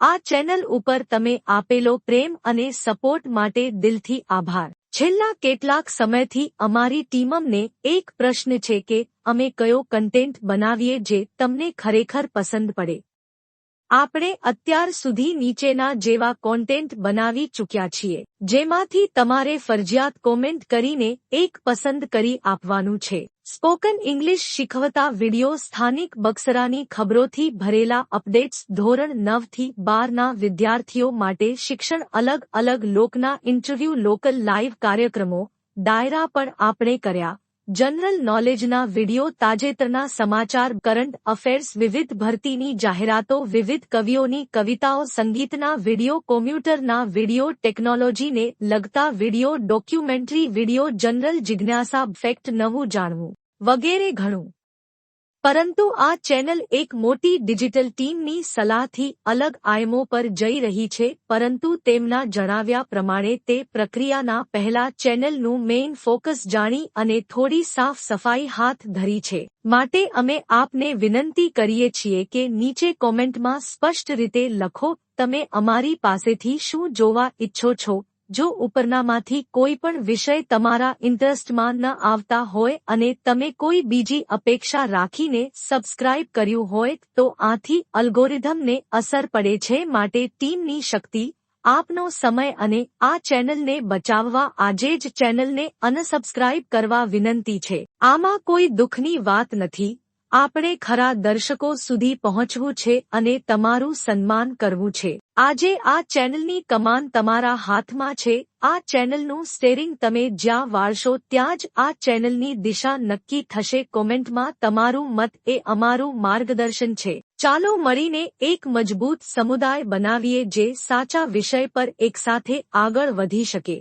આ ચેનલ ઉપર તમે આપેલો પ્રેમ અને સપોર્ટ માટે દિલથી આભાર. છેલ્લા કેટલાક સમયથી અમારી ટીમને એક પ્રશ્ન છે કે અમે કયો કન્ટેન્ટ બનાવીએ જે તમને ખરેખર પસંદ પડે? આપણે અત્યાર સુધી નીચેના જેવા કોન્ટેન્ટ બનાવી ચૂક્યા છીએ, જેમાંથી તમારે ફરજિયાત કોમેન્ટ કરીને એક પસંદ કરી આપવાનું છે. સ્પોકન ઇંગ્લિશ શીખવતા વિડિયો સ્થાનિક બક્સરાની ખબરોથી ભરેલા અપડેટ્સ ધોરણ નવથી બારના વિદ્યાર્થીઓ માટે શિક્ષણ અલગ અલગ લોકના ઇન્ટરવ્યૂ લોકલ લાઇવ કાર્યક્રમો, ડાયરા પણ આપણે કર્યા. જનરલ નોલેજના વિડિયો તાજેતરના સમાચાર, કરંટ અફેર્સ, વિવિધ ભરતીની જાહેરાતો, વિવિધ કવિઓની કવિતાઓ, સંગીતના વિડિયો, કોમ્પ્યુટરના વિડિયો, ટેકનોલોજીને લગતા વિડિયો, ડોક્યુમેન્ટરી વિડિયો, જનરલ જિજ્ઞાસા, ફેક્ટ નવું જાણવું વગેરે ઘણું. પરંતુ આ ચેનલ એક મોટી ડિજિટલ ટીમની સલાહથી અલગ આયમો પર જઈ રહી છે, પરંતુ તેમના જણાવ્યા પ્રમાણે તે પ્રક્રિયાના પહેલા ચેનલનું મેઇન ફોકસ જાણી અને થોડી સાફ સફાઈ હાથ ધરી છે. માટે અમે આપને વિનંતી કરીએ છીએ કે નીચે કોમેન્ટમાં સ્પષ્ટ રીતે લખો, તમે અમારી પાસેથી શું જોવા ઈચ્છો છો જો ઉપરનામાંથી કોઈ પણ વિષય તમારા ઇન્ટરેસ્ટમાં ન આવતા હોય અને તમે કોઈ બીજી અપેક્ષા રાખીને સબસ્ક્રાઇબ કર્યું હોય તો આથી અલ્ગોરિધમને અસર પડે છે માટે ટીમની શક્તિ, આપનો સમય અને આ ચેનલને બચાવવા આજે જ ચેનલને અનસબસ્ક્રાઇબ કરવા વિનંતી છે. આમાં કોઈ દુઃખની વાત નથી. આપણે ખરા દર્શકો સુધી પહોંચવું છે અને તમારું સન્માન કરવું છે. આજે આ ચેનલની કમાન તમારા હાથમાં છે. આ ચેનલનું સ્ટેરિંગ તમે જ્યાં વાળશો ત્યાં જ આ ચેનલની દિશા નક્કી થશે. કોમેન્ટમાં તમારું મત એ અમારું માર્ગદર્શન છે. ચાલો મળીને એક મજબૂત સમુદાય બનાવીએ જે સાચા વિષય પર એકસાથે આગળ વધી શકે.